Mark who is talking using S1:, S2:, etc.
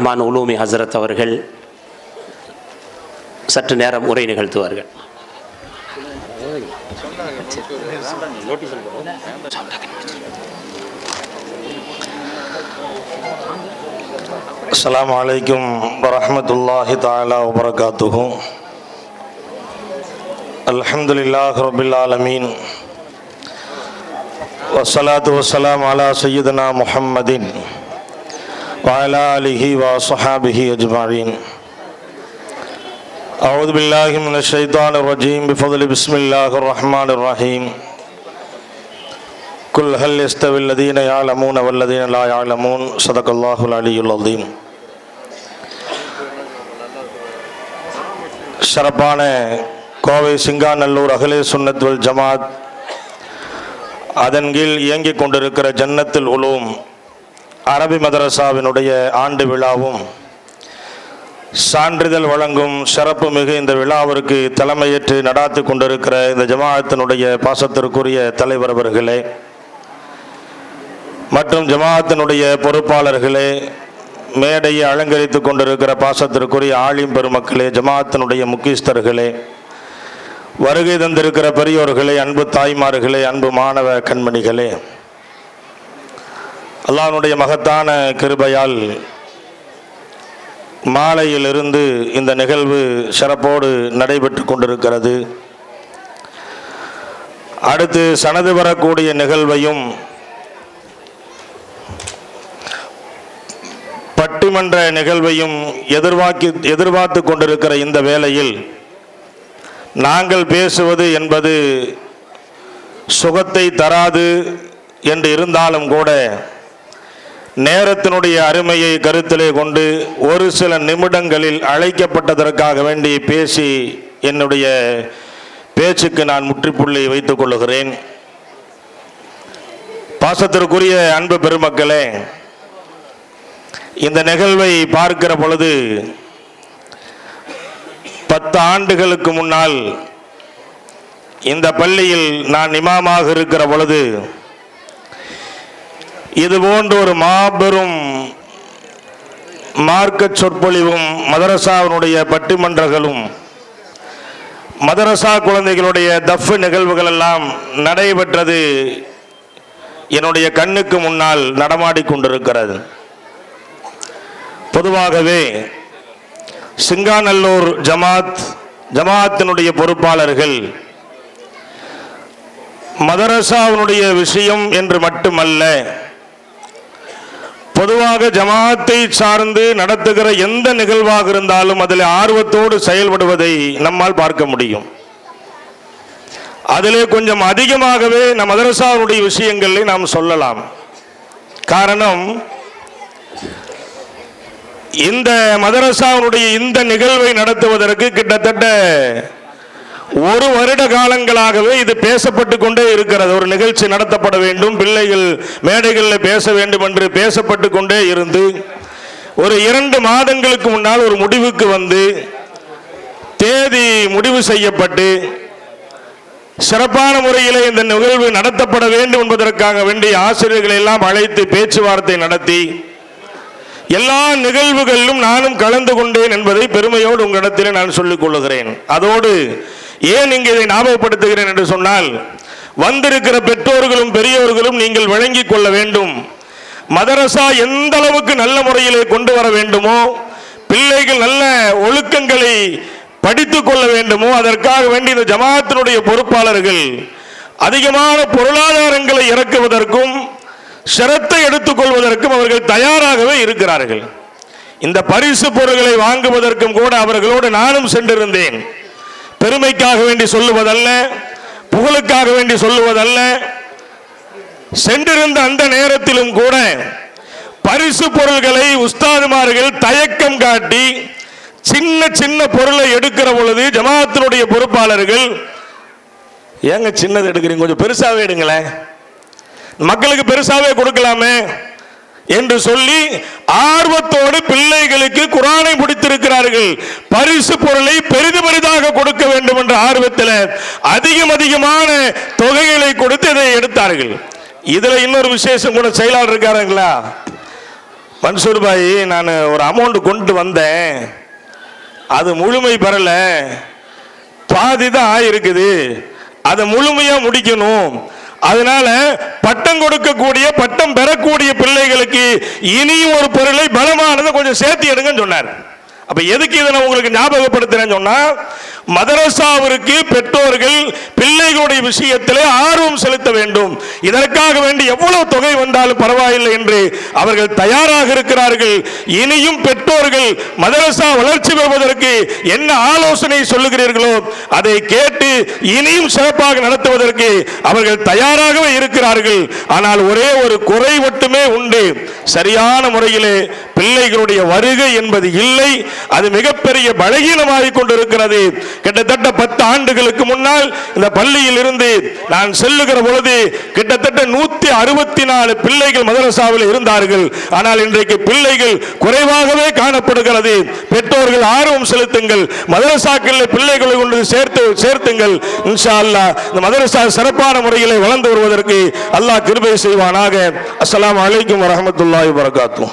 S1: ரஹ்மான் உலூமி ஹசரத் அவர்கள் சற்று நேரம் உரை நிகழ்த்துவார்கள்.
S2: அஸ்லாம் வலைக்கும் வரமத்துல்லாஹி தாலா வபரகாத்துகும் அல்ஹம்துலில்லாஹ் ரபில் ஆலமீன். வசலாத்து வசலாம் அலா சையீதனா முஹம்மதின். وعلى آله وصحابه أجمعين أعوذ بالله من الشيطان الرجيم بفضل بسم الله الرحمن الرحيم قل هل يستوي الذين يعلمون والذين لا يعلمون صدق الله العلي العظيم சிறப்பான கோவை சிங்காநல்லூர் அகலே சுன்னத்வல் ஜமாத் அதன் கீழ் இயங்கிக் கொண்டிருக்கிற ஜன்னத்துல் உலூம் அரபி மதரசாவினுடைய ஆண்டு விழாவும் சான்றிதழ் வழங்கும் சிறப்பு மிகு இந்த விழாவிற்கு தலைமையேற்று நடாத்து கொண்டிருக்கிற இந்த ஜமாஅத்தினுடைய பாசத்திற்குரிய தலைவர் அவர்களே மற்றும் ஜமாஅத்தினுடைய பொறுப்பாளர்களே மேடையை அலங்கரித்துக் கொண்டிருக்கிற பாசத்திற்குரிய ஆலிம் பெருமக்களே ஜமாஅத்தினுடைய முக்கியஸ்தர்களே வருகை தந்திருக்கிற பெரியோர்களே அன்பு தாய்மார்களே அன்பு மாணவ கண்மணிகளே அல்லாஹனுடைய மகத்தான கிருபையால் மாலையிலிருந்து இந்த நிகழ்வு சிறப்போடு நடைபெற்று கொண்டிருக்கிறது. அடுத்து சனது வரக்கூடிய நிகழ்வையும் பட்டிமன்ற நிகழ்வையும் எதிர்பார்க்கி எதிர்பார்த்து கொண்டிருக்கிற இந்த வேளையில் நாங்கள் பேசுவது என்பது சுகத்தை தராது என்று இருந்தாலும் கூட நேரத்தினுடைய அருமையை கருத்திலே கொண்டு ஒரு சில நிமிடங்களில் அழைக்கப்பட்டதற்காக வேண்டி பேசி என்னுடைய பேச்சுக்கு நான் முற்றுப்புள்ளி வைத்துக் கொள்ளுகிறேன். பாசத்திற்குரிய அன்பு பெருமக்களே இந்த நிகழ்வை பார்க்கிற பொழுது பத்து ஆண்டுகளுக்கு முன்னால் இந்த பள்ளியில் நான் இமாமாக இருக்கிற பொழுது இது போன்ற ஒரு மாபெரும் மார்க்க சொற்பொழிவும் மதரசாவினுடைய பட்டிமன்றங்களும் மதரசா குழந்தைகளுடைய தஃப்பு நிகழ்வுகள் எல்லாம் நடைபெற்றது என்னுடைய கண்ணுக்கு முன்னால் நடமாடி கொண்டிருக்கிறது. பொதுவாகவே சிங்காநல்லூர் ஜமாத் ஜமாத்தினுடைய பொறுப்பாளர்கள் மதரசாவினுடைய விஷயம் என்று மட்டுமல்ல பொதுவாக ஜமாத்தை சார்ந்து நடத்துகிற எந்த நிகழ்வாக இருந்தாலும் அதில் ஆர்வத்தோடு செயல்படுவதை நம்மால் பார்க்க முடியும். அதிலே கொஞ்சம் அதிகமாகவே நம் மதரசாவுடைய விஷயங்களை நாம் சொல்லலாம். காரணம் இந்த மதரசாவுடைய இந்த நிகழ்வை நடத்துவதற்கு கிட்டத்தட்ட ஒரு வருட காலங்களாகவே இது பேசப்பட்டு கொண்டே இருக்கிறது. ஒரு நிகழ்ச்சி நடத்தப்பட வேண்டும் பிள்ளைகள் மேடைகளில் பேச வேண்டும் என்று பேசப்பட்டு கொண்டே இருந்து ஒரு இரண்டு மாதங்களுக்கு முன்னால் ஒரு முடிவுக்கு வந்து தேதி முடிவு செய்யப்பட்டு சிறப்பான முறையில் இந்த நிகழ்வு நடத்தப்பட வேண்டும் என்பதற்காக வேண்டிய ஆசிரியர்களை எல்லாம் அழைத்து பேச்சுவார்த்தை நடத்தி எல்லா நிகழ்வுகளிலும் நானும் கலந்து கொண்டேன் என்பதை பெருமையோடு உங்களிடத்தில் நான் சொல்லிக் கொள்ளுகிறேன் அதோடு ஏன் இங்கே இதை ஞாபகப்படுத்துகிறேன் என்று சொன்னால் வந்திருக்கிற பெற்றோர்களும் பெரியோர்களும் நீங்கள் வழங்கி கொள்ள வேண்டும். மதரசா எந்த அளவுக்கு நல்ல முறையிலே கொண்டு வர வேண்டுமோ பிள்ளைகள் நல்ல ஒழுக்கங்களை படித்துக் கொள்ள வேண்டுமோ அதற்காக வேண்டி இந்த ஜமாத்தினுடைய பொறுப்பாளர்கள் அதிகமான பொருளாதாரங்களை இறக்குவதற்கும் சிரத்தை எடுத்துக்கொள்வதற்கும் அவர்கள் தயாராகவே இருக்கிறார்கள். இந்த பரிசு பொருட்களை வாங்குவதற்கும் கூட அவர்களோடு நானும் சென்றிருந்தேன். பெருமைக்காக வேண்டி சொல்லுவதல்ல புகழுக்காக வேண்டி சொல்லுவதல்ல. சென்றிருந்த அந்த நேரத்திலும் கூட பரிசு பொருள்களை உஸ்தாதுமார்கள் தயக்கம் காட்டி சின்ன சின்ன பொருளை எடுக்கிற பொழுது ஜமாத்தினுடைய பொறுப்பாளர்கள் ஏங்க சின்னது எடுக்கிறீங்க? கொஞ்சம் பெருசாவே எடுங்களேன். மக்களுக்கு பெருசாவே கொடுக்கலாமே. என்று சொல்லி ஆர்வத்தோடு பிள்ளைகளுக்கு குரானை முடித்திருக்கிறார்கள். பரிசு பொருளை பெரிது பெரிதாக கொடுக்க வேண்டும் என்ற ஆர்வத்தில் அதிகம் அதிகமான தொகைகளை கொடுத்து இதை எடுத்தார்கள். இதுல இன்னொரு விசேஷம் கூட செயலாளர் இருக்காருங்களா? மன்சூர் பாய் நான் ஒரு அமௌண்ட் கொண்டு வந்தேன். அது முழுமை பெறல. பாதி தான் ஆயிருக்குது. அதை முழுமையாக முடிக்கணும். அதனால பட்டம் கொடுக்கக்கூடிய பட்டம் பெறக்கூடிய பிள்ளைகளுக்கு இனியும் ஒரு பொருளை பலமானதை கொஞ்சம் சேர்த்து எடுங்கன்னு சொன்னார். அப்ப எதுக்கு இதை நான் உங்களுக்கு ஞாபகப்படுத்துறேன்னு சொன்னா மதரசாவிற்கு பெற்றோர்கள் பிள்ளைகளுடைய விஷயத்திலே ஆர்வம் செலுத்த வேண்டும். இதற்காக வேண்டி எவ்வளவு தொகை வந்தாலும் பரவாயில்லை என்று அவர்கள் தயாராக இருக்கிறார்கள். இனியும் பெற்றோர்கள் மதரசா வளர்ச்சி பெறுவதற்கு என்ன ஆலோசனை சொல்லுகிறீர்களோ அதை கேட்டு இனியும் சிறப்பாக நடத்துவதற்கு அவர்கள் தயாராகவே இருக்கிறார்கள். ஆனால் ஒரே ஒரு குறை மட்டுமே உண்டு. சரியான முறையிலே பிள்ளைகளுடைய வருகை என்பது இல்லை. அது மிகப்பெரிய பலகீனமாகிக் கொண்டிருக்கிறது. கிட்டத்தட்ட பத்து ஆண்டுகளுக்கு முன்னால் இந்த பள்ளியில் இருந்து நான் செல்லுகிற பொழுது கிட்டத்தட்ட நூத்தி அறுபத்தி நாலு பிள்ளைகள் மதரசாவில் இருந்தார்கள். ஆனால் இன்றைக்கு பிள்ளைகள் குறைவாகவே காணப்படுகிறது. பெற்றோர்கள் ஆர்வம் செலுத்துங்கள். மதரசாக்களில் பிள்ளைகளை கொண்டு சேர்த்து சேர்த்துங்கள். இன்ஷா அல்லாஹ் இந்த மதரசா சிறப்பான முறையில் வளர்ந்து வருவதற்கு அல்லாஹ் கிருபை செய்வானாக. அஸ்லாம் அலைக்கும் வரமத்துல்லாஹி வரகாத்தூ